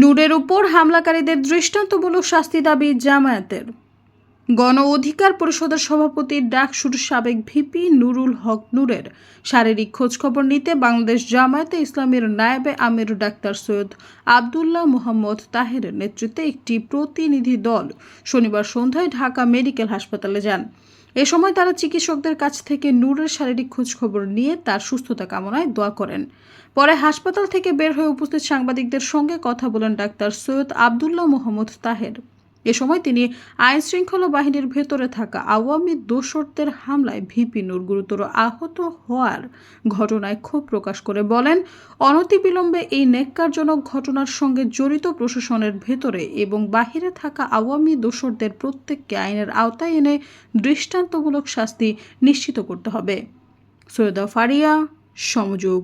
নূরের উপর হামলাকারীদের দৃষ্টান্তমূলক শাস্তি দাবি জামায়াতের। গণ অধিকার পরিষদের সভাপতি ডাকসুর সাবেক ভিপি নুরুল হক নূরের শারীরিক খোঁজখবর নিতে বাংলাদেশ জামায়াতে ইসলামের নায়েবে আমির ডাক্তার সৈয়দ আবদুল্লাহ মোহাম্মদ তাহেরের নেতৃত্বে একটি প্রতিনিধি দল শনিবার সন্ধ্যায় ঢাকা মেডিকেল হাসপাতালে যান। এ সময় তারা চিকিৎসকদের কাছ থেকে নূরের শারীরিক খোঁজখবর নিয়ে তার সুস্থতা কামনায় দোয়া করেন। পরে হাসপাতাল থেকে বের হয়ে উপস্থিত সাংবাদিকদের সঙ্গে কথা বলেন ডাক্তার সৈয়দ আবদুল্লাহ মোহাম্মদ তাহের। এ সময় তিনি আইন শৃঙ্খলা বাহিনীর ভেতরে থাকা আওয়ামী দোসরদের হামলায় ভিপি নূর গুরুতর আহত হওয়ার ঘটনায় ক্ষোভ প্রকাশ করে বলেন, অনতিবিলম্বে এই নেককারজনক ঘটনার সঙ্গে জড়িত প্রশাসনের ভেতরে এবং বাহিরে থাকা আওয়ামী দোসরদের প্রত্যেককে আইনের আওতায় এনে দৃষ্টান্তমূলক শাস্তি নিশ্চিত করতে হবে। সৈয়দা ফারিয়া, সমযোগ।